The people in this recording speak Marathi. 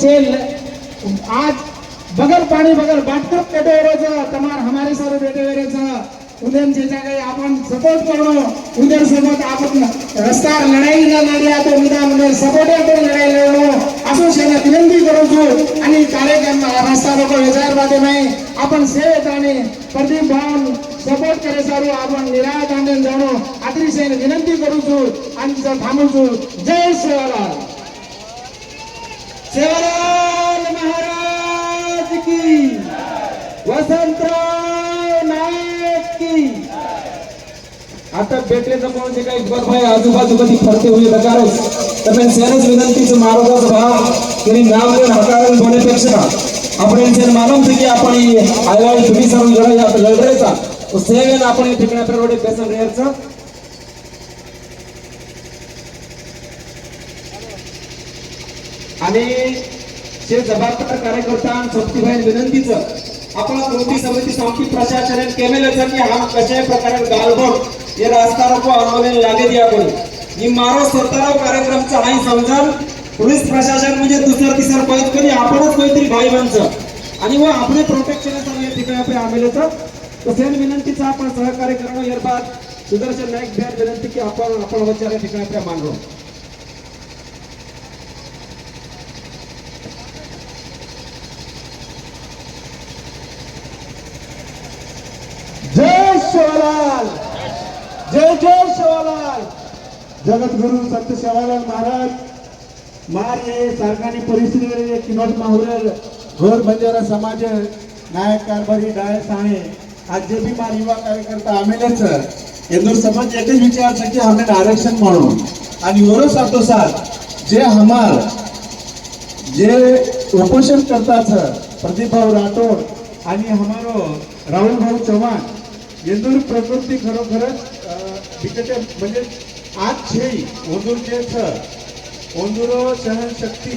चेल आज बगैर पाणी बगैर बाटकप पेटेवरचं तमार हमारे सारे बेटेवरचं उद्यांचे ज्या काही आपण सपोर्ट करणं उद्या सोबत आपण रस्ता लढाई न लढल्या तो निदान उद्या सपोर्ट तो लढाई लढलो असो शेला विनंती करू आणि कार्यक्रम रस्ता लोक विचार बाते नाही। आपण सेवेत आणि प्रदीप भाऊन सपोर्ट करे सारू आपण निराळ दांडेल जाणू। अतिशय विनंती करू आणि थांबूचू जय शिवराज महाराज की। वसंतराव नायक की। आता बेटलेचा कोणते काही गरब आहे आजूबाजू कधी फरते होईल नकारो तर मी सहज विनंतीचं महाराजाचा भाव तरी नाम देऊन हकारण होण्यापेक्षा. आपण यांचे मालूम थे की आपण आयवाई तुम्ही सर्व लढायचा सेवेन आपण ठिकाणी आपल्याकडे बेसन रेअरचं आणि जे जबाबदार कार्यकर्ता आणि सोबतीभाई विनंतीचं आपण कृती समिती संस्थी प्रशासनाने केलेलं की हा कशा प्रकारे गालबोट हे रास्ता रोको आंदोलन लागेल द्या ही मारो स्वतःराव कार्यक्रमचं हाही समजाल पोलीस प्रशासन म्हणजे दुसरं तिसरं पळत कधी आपणच काहीतरी भाई आणि व आपले प्रोटेक्शन या ठिकाणी आपण आमेलं तसेच विनंतीचं आपण सहकार्य करणं याबाद सुदर्शन नाईक बिहार विनंती की आपण आपण वचार ठिकाणी आपण मांडलो जय शिवलाल जय जय शिवलाल जगद्गुरु संत सेवालाल महाराज मार हे सारखाने परिस्थिती किनोट माहुरेल घर बंजारा समाज नायक कारभारी डाय साणे आज जे बी मार युवा कार्यकर्ता आम्हीलेच हिंदू समाज एकच विचार था कि हमें आरक्षण म्हणून. आणि ओरो साथो साथ जे हमार जे उपोषण प्रदीप भाव राठोड आणि हमारो राहुलभाऊ चव्हाण येंदूर प्रकृती खरोखरच तिकडे म्हणजे ಆಚೆ ಒಂದೂರು ಕೆಲಸ ಒಂದೂರು ಸಹನ ಶಕ್ತಿ